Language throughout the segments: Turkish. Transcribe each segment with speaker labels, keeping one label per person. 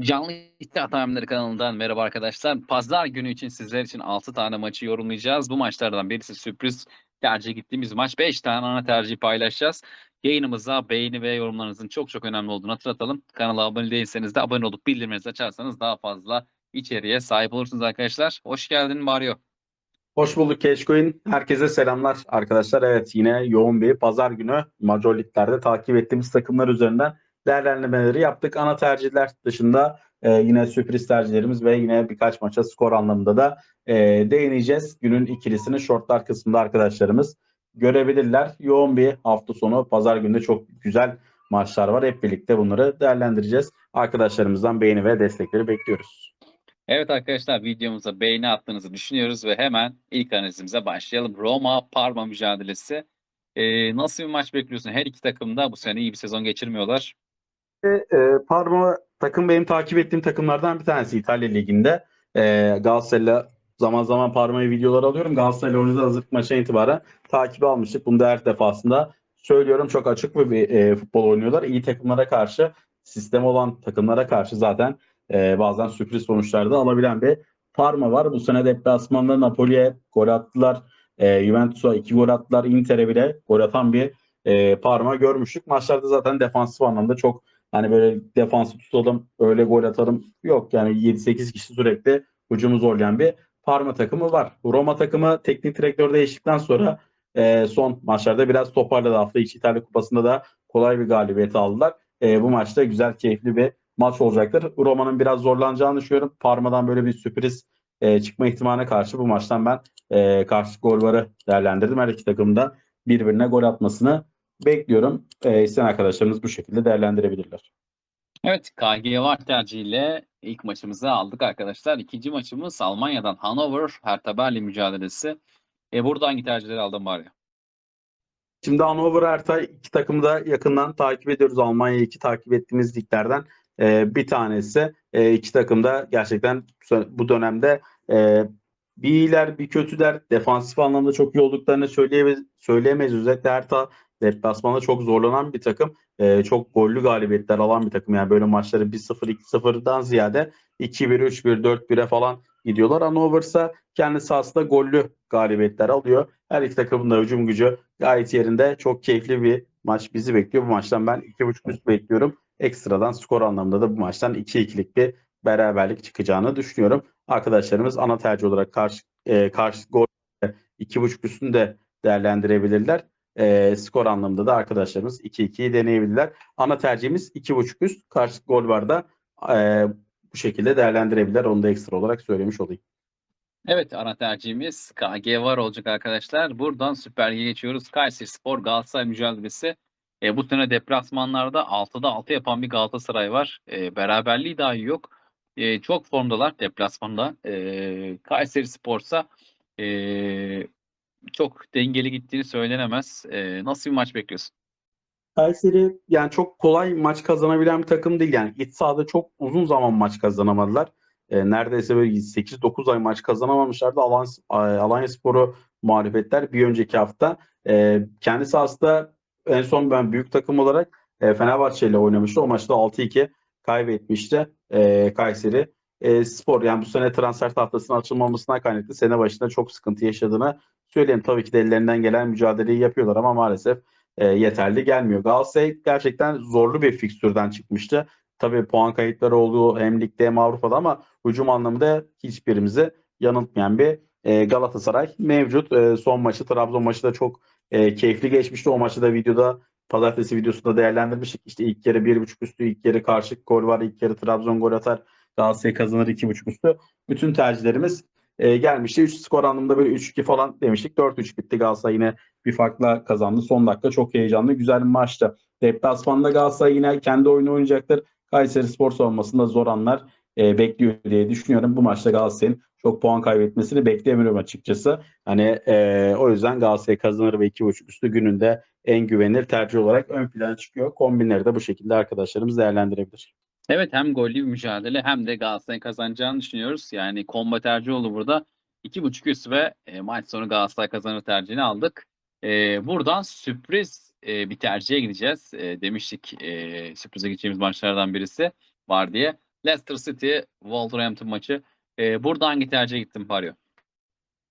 Speaker 1: Canlı İddia Tahminleri kanalından merhaba arkadaşlar. Pazar günü için sizler için 6 tane maçı yorumlayacağız. Bu maçlardan birisi sürpriz tercih gittiğimiz maç. 5 tane ana tercih paylaşacağız. Yayınımıza beğeni ve yorumlarınızın çok çok önemli olduğunu hatırlatalım. Kanala abone değilseniz de abone olup bildirimlerinizi açarsanız daha fazla içeriğe sahip olursunuz arkadaşlar. Hoş geldin Mario.
Speaker 2: Hoş bulduk Keşkoyun. Herkese selamlar arkadaşlar. Evet yine yoğun bir pazar günü Major takip ettiğimiz takımlar üzerinden değerlendirmeleri yaptık. Ana tercihler dışında e, yine sürpriz tercihlerimiz ve yine birkaç maça skor anlamında da e, değineceğiz. Günün ikilisini shortlar kısmında arkadaşlarımız görebilirler. Yoğun bir hafta sonu pazar günü çok güzel maçlar var. Hep birlikte bunları değerlendireceğiz. Arkadaşlarımızdan beğeni ve destekleri bekliyoruz.
Speaker 1: Evet arkadaşlar videomuza beğeni attığınızı düşünüyoruz ve hemen ilk analizimize başlayalım. Roma-Parma mücadelesi. Ee, nasıl bir maç bekliyorsun? Her iki takım da bu sene iyi bir sezon geçirmiyorlar.
Speaker 2: E, Parma takım benim takip ettiğim takımlardan bir tanesi İtalya Ligi'nde. E, Galatasaray'la zaman zaman Parma'ya videolar alıyorum. Galatasaray'la oynadığı hazırlık maçına itibaren takibi almıştık. Bunu da her defasında söylüyorum. Çok açık bir, e, futbol oynuyorlar. İyi takımlara karşı, sistem olan takımlara karşı zaten e, bazen sürpriz sonuçlar da alabilen bir Parma var. Bu sene deplasmanda Napoli'ye gol attılar. E, Juventus'a iki gol attılar. Inter'e bile gol atan bir e, Parma görmüştük. Maçlarda zaten defansif anlamda çok Hani böyle defansı tutalım, öyle gol atalım. Yok yani 7-8 kişi sürekli hücumu zorlayan bir Parma takımı var. Roma takımı teknik direktör değiştikten sonra e, son maçlarda biraz toparladı. Hafta içi İtalya Kupası'nda da kolay bir galibiyet aldılar. E, bu maçta güzel, keyifli bir maç olacaktır. Roma'nın biraz zorlanacağını düşünüyorum. Parma'dan böyle bir sürpriz e, çıkma ihtimaline karşı bu maçtan ben e, karşı gol varı değerlendirdim. Her iki takım da birbirine gol atmasını bekliyorum. E, isteyen arkadaşlarımız bu şekilde değerlendirebilirler.
Speaker 1: Evet KG var tercihiyle ilk maçımızı aldık arkadaşlar. İkinci maçımız Almanya'dan Hannover Hertha Berlin mücadelesi. E, burada hangi tercihleri aldın bari?
Speaker 2: Şimdi Hannover Hertha iki takımı da yakından takip ediyoruz. Almanya'yı iki takip ettiğimiz liglerden e, bir tanesi. E, iki takım da gerçekten bu dönemde e, bir iyiler bir kötüler. Defansif anlamda çok iyi olduklarını söyleyemeyiz. söyleyemeyiz. Özellikle Hertha deplasmanda çok zorlanan bir takım. E, çok gollü galibiyetler alan bir takım. Yani böyle maçları 1-0, 2-0'dan ziyade 2-1, 3-1, 4-1'e falan gidiyorlar. Hannover ise kendi sahasında gollü galibiyetler alıyor. Her iki takımın da hücum gücü gayet yerinde. Çok keyifli bir maç bizi bekliyor. Bu maçtan ben 2.5 üst bekliyorum. Ekstradan skor anlamında da bu maçtan 2-2'lik bir beraberlik çıkacağını düşünüyorum. Arkadaşlarımız ana tercih olarak karşı e, karşı gol 2.5 üstünü de değerlendirebilirler. E, skor anlamında da arkadaşlarımız 2-2'yi deneyebilirler. Ana tercihimiz 2.5 üst. Karşı gol var da e, bu şekilde değerlendirebilirler. Onu da ekstra olarak söylemiş olayım.
Speaker 1: Evet ana tercihimiz KG var olacak arkadaşlar. Buradan Süper Lig'e geçiyoruz. Kayseri Spor Galatasaray mücadelesi. E, bu sene deplasmanlarda 6'da 6 yapan bir Galatasaray var. E, beraberliği dahi yok. E, çok formdalar deplasmanda. E, Kayseri Spor'sa e, çok dengeli gittiğini söylenemez. E, nasıl bir maç bekliyorsun?
Speaker 2: Kayseri yani çok kolay maç kazanabilen bir takım değil. Yani iç sahada çok uzun zaman maç kazanamadılar. E, neredeyse böyle 8-9 ay maç kazanamamışlardı. Alanya, Alanya Spor'u mağlubiyetler bir önceki hafta. E, kendi sahasında en son ben büyük takım olarak e, Fenerbahçe ile oynamıştı. O maçta 6-2 kaybetmişti e, Kayseri. E, spor yani bu sene transfer tahtasının açılmamasına kaynaklı sene başında çok sıkıntı yaşadığını söyleyeyim. Tabii ki de ellerinden gelen mücadeleyi yapıyorlar ama maalesef e, yeterli gelmiyor. Galatasaray gerçekten zorlu bir fikstürden çıkmıştı. Tabii puan kayıtları olduğu hem ligde hem Avrupa'da ama hücum anlamında hiçbirimizi yanıltmayan bir e, Galatasaray mevcut. E, son maçı Trabzon maçı da çok e, keyifli geçmişti. O maçı da videoda pazartesi videosunda değerlendirmiştik. İşte ilk yarı 1.5 üstü, ilk yarı karşı gol var, ilk yarı Trabzon gol atar. Galatasaray kazanır 2.5 üstü. Bütün tercihlerimiz e, gelmişti. 3 skor anlamında böyle 3-2 falan demiştik. 4-3 bitti Galatasaray yine bir farkla kazandı. Son dakika çok heyecanlı, güzel bir maçtı. Deplasmanda Galatasaray yine kendi oyunu oynayacaktır. Kayseri Spor savunmasında zor anlar e, bekliyor diye düşünüyorum. Bu maçta Galatasaray'ın çok puan kaybetmesini beklemiyorum açıkçası. Hani e, o yüzden Galatasaray kazanır ve 2.5 üstü gününde en güvenilir tercih olarak ön plana çıkıyor. Kombinleri de bu şekilde arkadaşlarımız değerlendirebilir.
Speaker 1: Evet hem gollü bir mücadele hem de Galatasaray'ın kazanacağını düşünüyoruz. Yani komba tercih oldu burada. 2.5 üst ve e, maç sonu Galatasaray kazanır tercihini aldık. E, buradan sürpriz e, bir tercihe gideceğiz. E, demiştik e, sürprize gideceğimiz maçlardan birisi var diye. Leicester City Wolverhampton maçı. E, burada hangi tercihe gittin Pario?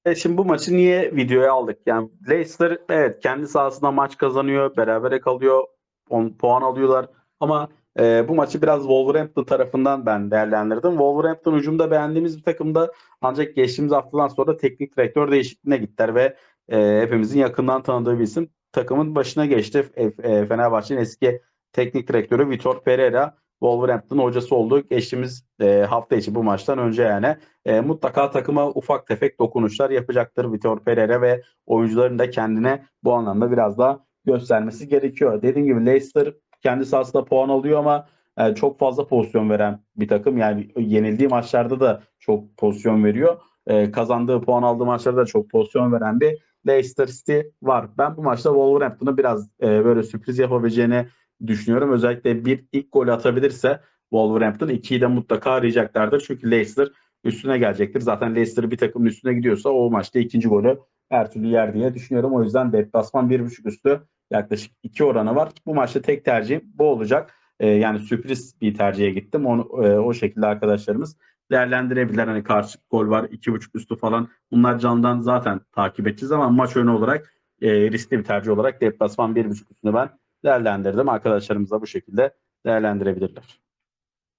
Speaker 2: E şimdi bu maçı niye videoya aldık? Yani Leicester evet kendi sahasında maç kazanıyor, berabere kalıyor, 10 puan alıyorlar. Ama e, bu maçı biraz Wolverhampton tarafından ben değerlendirdim. Wolverhampton hücumda beğendiğimiz bir takımda ancak geçtiğimiz haftadan sonra teknik direktör değişikliğine gittiler ve e, hepimizin yakından tanıdığı bir isim takımın başına geçti. E, e, Fenerbahçe'nin eski teknik direktörü Vitor Pereira Wolverhampton hocası oldu. Geçtiğimiz e, hafta içi bu maçtan önce yani e, mutlaka takıma ufak tefek dokunuşlar yapacaktır Vitor Pereira ve oyuncuların da kendine bu anlamda biraz daha göstermesi gerekiyor. Dediğim gibi Leicester kendi sahasında puan alıyor ama e, çok fazla pozisyon veren bir takım. Yani yenildiği maçlarda da çok pozisyon veriyor. E, kazandığı puan aldığı maçlarda da çok pozisyon veren bir Leicester City var. Ben bu maçta Wolverhampton'ı biraz e, böyle sürpriz yapabileceğini düşünüyorum. Özellikle bir ilk gol atabilirse Wolverhampton 2'yi de mutlaka arayacaklardır. Çünkü Leicester üstüne gelecektir. Zaten Leicester bir takımın üstüne gidiyorsa o maçta ikinci golü her türlü yer diye düşünüyorum. O yüzden deplasman 1.5 üstü yaklaşık 2 oranı var. Bu maçta tek tercihim bu olacak. Ee, yani sürpriz bir tercihe gittim. Onu, e, o şekilde arkadaşlarımız değerlendirebilirler. Hani karşı gol var 2.5 üstü falan. Bunlar candan zaten takip edeceğiz ama maç önü olarak e, riskli bir tercih olarak deplasman 1.5 üstünü ben değerlendirdim. Arkadaşlarımız da bu şekilde değerlendirebilirler.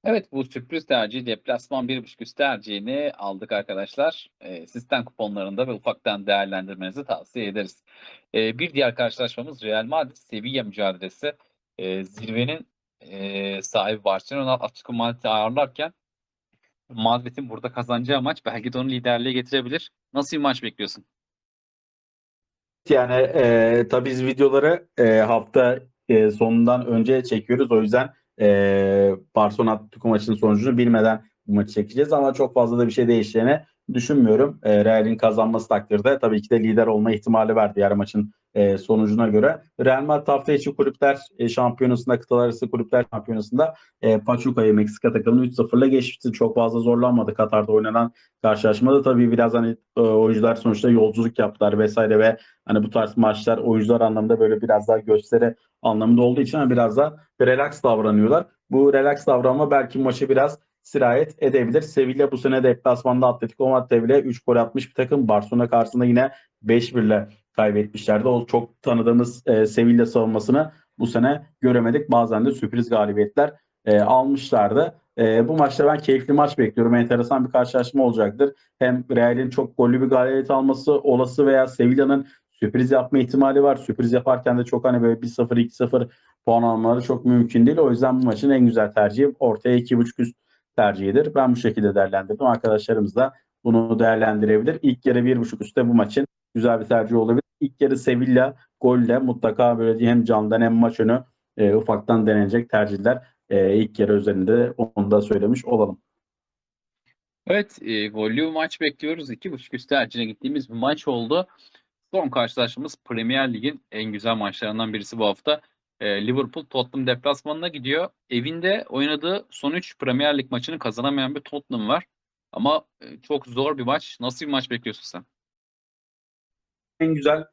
Speaker 1: Evet bu sürpriz tercihi deplasman 1.5 üst tercihini aldık arkadaşlar. E, sistem kuponlarında ve ufaktan değerlendirmenizi tavsiye ederiz. E, bir diğer karşılaşmamız Real Madrid Sevilla mücadelesi. E, zirvenin e, sahibi Barcelona Atletico Madrid'i ağırlarken Madrid'in burada kazanacağı maç belki de onu liderliğe getirebilir. Nasıl bir maç bekliyorsun?
Speaker 2: Yani e, tabii biz videoları e, hafta e, sonundan önce çekiyoruz. O yüzden e, Barcelona maçının sonucunu bilmeden bu maçı çekeceğiz. Ama çok fazla da bir şey değişeceğini düşünmüyorum. E, Real'in kazanması takdirde tabii ki de lider olma ihtimali var diğer maçın e, sonucuna göre. Real Madrid hafta içi kulüpler e, şampiyonasında, kıtalar arası kulüpler şampiyonasında e, Pachuca'yı Meksika takımını 3-0'la geçmişti. Çok fazla zorlanmadı Katar'da oynanan karşılaşmada. Tabii biraz hani e, oyuncular sonuçta yolculuk yaptılar vesaire ve hani bu tarz maçlar oyuncular anlamında böyle biraz daha gösteri anlamında olduğu için biraz daha relax davranıyorlar. Bu relax davranma belki maçı biraz sirayet edebilir. Sevilla bu sene deplasmanda Atletico Madrid'e bile 3 gol atmış bir takım. Barcelona karşısında yine 5-1 ile kaybetmişlerdi. O çok tanıdığımız e, Sevilla savunmasını bu sene göremedik. Bazen de sürpriz galibiyetler e, almışlardı. E, bu maçta ben keyifli maç bekliyorum. Enteresan bir karşılaşma olacaktır. Hem Real'in çok gollü bir galibiyet alması olası veya Sevilla'nın sürpriz yapma ihtimali var. Sürpriz yaparken de çok hani böyle 1-0 2-0 puan almaları çok mümkün değil. O yüzden bu maçın en güzel tercihi ortaya 2.5 üst tercihidir. Ben bu şekilde değerlendirdim. Arkadaşlarımız da bunu değerlendirebilir. İlk yarı 1.5 üstte bu maçın güzel bir tercih olabilir. İlk yarı Sevilla golle mutlaka böyle hem candan hem maç önü e, ufaktan denenecek tercihler e, ilk yarı üzerinde onu da söylemiş olalım.
Speaker 1: Evet, e, gollü bir maç bekliyoruz. 2.5 üst tercihine gittiğimiz bir maç oldu. Son karşılaşmamız Premier Lig'in en güzel maçlarından birisi bu hafta. E, Liverpool Tottenham deplasmanına gidiyor. Evinde oynadığı son 3 Premier Lig maçını kazanamayan bir Tottenham var. Ama e, çok zor bir maç. Nasıl bir maç bekliyorsun sen?
Speaker 2: En güzel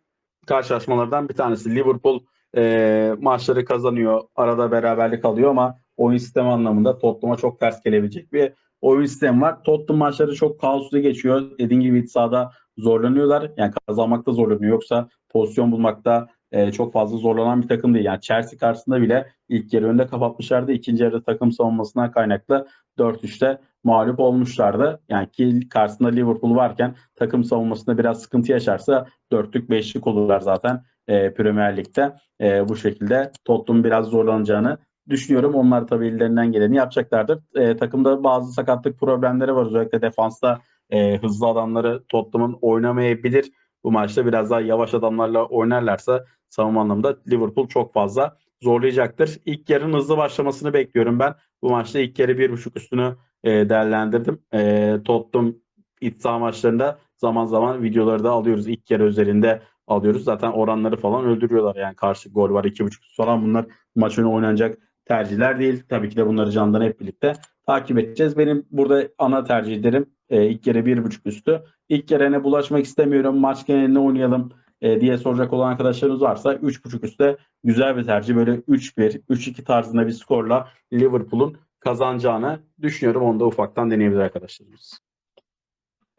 Speaker 2: karşılaşmalardan bir tanesi. Liverpool e, maçları kazanıyor. Arada beraberlik alıyor ama oyun sistemi anlamında Tottenham'a çok ters gelebilecek bir oyun sistemi var. Tottenham maçları çok kaoslu geçiyor. Dediğim gibi iç sahada zorlanıyorlar. Yani kazanmakta zorlanıyor. Yoksa pozisyon bulmakta e, çok fazla zorlanan bir takım değil. Yani Chelsea karşısında bile ilk yarı önde kapatmışlardı. İkinci yarıda takım savunmasından kaynaklı 4-3'te mağlup olmuşlardı. Yani ki karşısında Liverpool varken takım savunmasında biraz sıkıntı yaşarsa dörtlük beşlik olurlar zaten e, Premier Lig'de. E, bu şekilde Tottenham biraz zorlanacağını düşünüyorum. Onlar tabii ellerinden geleni yapacaklardır. E, takımda bazı sakatlık problemleri var. Özellikle defansta e, hızlı adamları Tottenham'ın oynamayabilir. Bu maçta biraz daha yavaş adamlarla oynarlarsa savunma anlamında Liverpool çok fazla zorlayacaktır. İlk yarının hızlı başlamasını bekliyorum ben. Bu maçta ilk yarı bir buçuk üstünü e, değerlendirdim. E, Tottenham iç saha maçlarında zaman zaman videoları da alıyoruz. İlk yarı üzerinde alıyoruz. Zaten oranları falan öldürüyorlar. Yani karşı gol var iki buçuk falan bunlar maç önü oynanacak tercihler değil. Tabii ki de bunları candan hep birlikte takip edeceğiz. Benim burada ana tercihlerim e, ilk yarı bir buçuk üstü. İlk yarına bulaşmak istemiyorum. Maç genelinde oynayalım e, diye soracak olan arkadaşlarımız varsa 3.5 üstte güzel bir tercih. Böyle 3-1, 3-2 tarzında bir skorla Liverpool'un kazanacağını düşünüyorum. Onu da ufaktan deneyebilir arkadaşlarımız.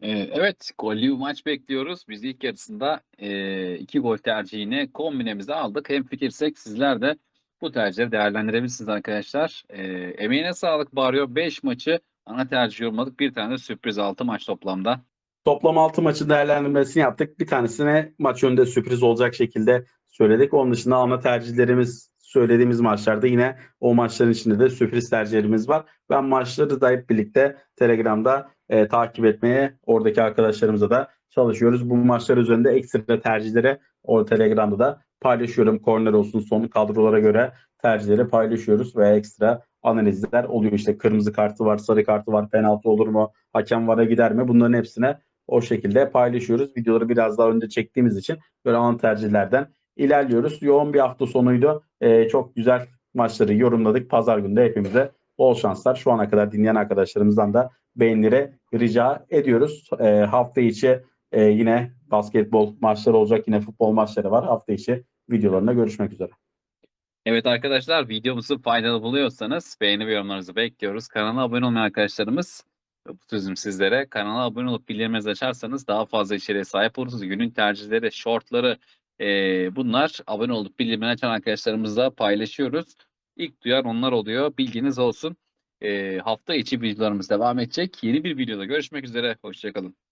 Speaker 1: Ee, evet, gollü maç bekliyoruz. Biz ilk yarısında e, iki gol tercihini kombinemize aldık. Hem fikirsek sizler de bu tercihleri değerlendirebilirsiniz arkadaşlar. Ee, emeğine sağlık Barrio. 5 maçı ana tercih yorumladık. Bir tane de sürpriz 6 maç toplamda.
Speaker 2: Toplam 6 maçın değerlendirmesini yaptık. Bir tanesine maç önünde sürpriz olacak şekilde söyledik. Onun dışında ana tercihlerimiz söylediğimiz maçlarda yine o maçların içinde de sürpriz tercihlerimiz var. Ben maçları da hep birlikte Telegram'da e, takip etmeye oradaki arkadaşlarımıza da çalışıyoruz. Bu maçlar üzerinde ekstra tercihleri o Telegram'da da paylaşıyorum. Korner olsun son kadrolara göre tercihleri paylaşıyoruz ve ekstra analizler oluyor. İşte kırmızı kartı var, sarı kartı var, penaltı olur mu, hakem vara gider mi? Bunların hepsine o şekilde paylaşıyoruz. Videoları biraz daha önde çektiğimiz için böyle ana tercihlerden ilerliyoruz. Yoğun bir hafta sonuydu. Ee, çok güzel maçları yorumladık. Pazar günü de hepimize bol şanslar. Şu ana kadar dinleyen arkadaşlarımızdan da beğenileri rica ediyoruz. Ee, hafta içi e, yine basketbol maçları olacak. Yine futbol maçları var. Hafta içi videolarında görüşmek üzere.
Speaker 1: Evet arkadaşlar videomuzu faydalı buluyorsanız beğeni ve yorumlarınızı bekliyoruz. Kanala abone olmayan arkadaşlarımız bu sözüm sizlere. Kanala abone olup bildirimlerinizi açarsanız daha fazla içeriğe sahip olursunuz. Günün tercihleri, shortları eee, bunlar abone olup bildirimleri açan arkadaşlarımızla paylaşıyoruz. İlk duyan onlar oluyor. Bilginiz olsun. Eee, hafta içi videolarımız devam edecek. Yeni bir videoda görüşmek üzere. Hoşçakalın.